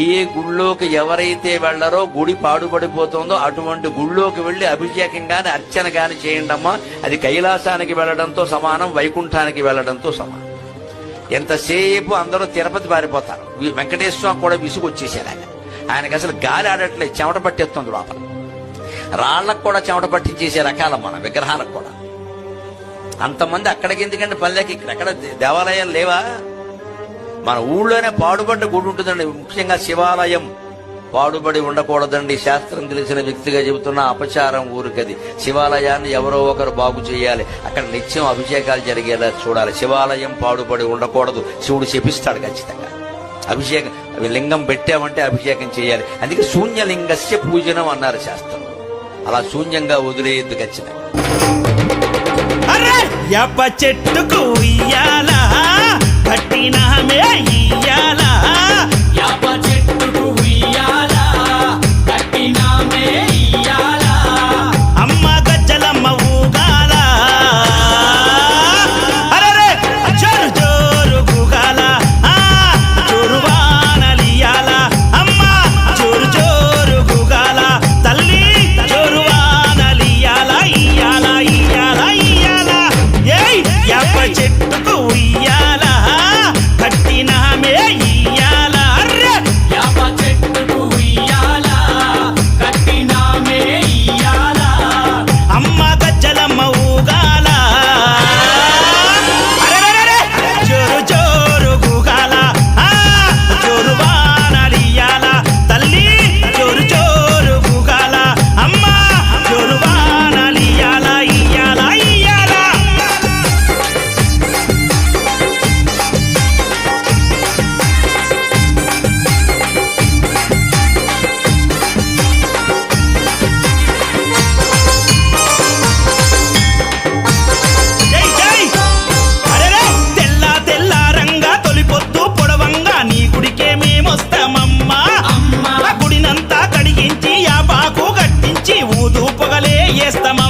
ఏ గుళ్ళోకి ఎవరైతే వెళ్ళరో గుడి పాడుపడిపోతుందో అటువంటి గుళ్ళోకి వెళ్ళి అభిషేకం గాని అర్చన గాని చేయండమ్మా. అది కైలాసానికి వెళ్ళడంతో సమానం వైకుంఠానికి వెళ్ళడంతో సమానం. ఎంతసేపు అందరూ తిరుపతి పారిపోతారు. వెంకటేశ్వరం వెంకటేశ్వర కూడా విసుగు ఆయనకి అసలు గాలి ఆడట్లేదు చెమట పట్టేస్తుంది లోపల. రాళ్ళకు కూడా చెమట పట్టించేసే రకాల మన విగ్రహాలకు కూడా. అంతమంది అక్కడికి ఎందుకంటే పల్లెకి? ఇక్కడ ఎక్కడ దేవాలయాలు లేవా? మన ఊళ్ళోనే పాడుబడ్డ గుడి ఉంటుందండి. ముఖ్యంగా శివాలయం. పాడుబడి ఉండకూడదండి. శాస్త్రం తెలిసిన వ్యక్తిగా చెబుతున్న అపచారం ఊరికది. శివాలయాన్ని ఎవరో ఒకరు బాగు చేయాలి. అక్కడ నిత్యం అభిషేకాలు జరిగేలా చూడాలి. శివాలయం పాడుబడి ఉండకూడదు. శివుడు చెప్పిస్తాడు ఖచ్చితంగా. అభిషేకం లింగం పెట్టామంటే అభిషేకం చేయాలి. అందుకే శూన్యలింగస్య పూజనం అన్నారు శాస్త్రం. అలా శూన్యంగా వదిలేయద్దు ఖచ్చితంగా. చెట్టుకు ఇయ్యాల కట్టినమే ఇయ్యాల fiesta más.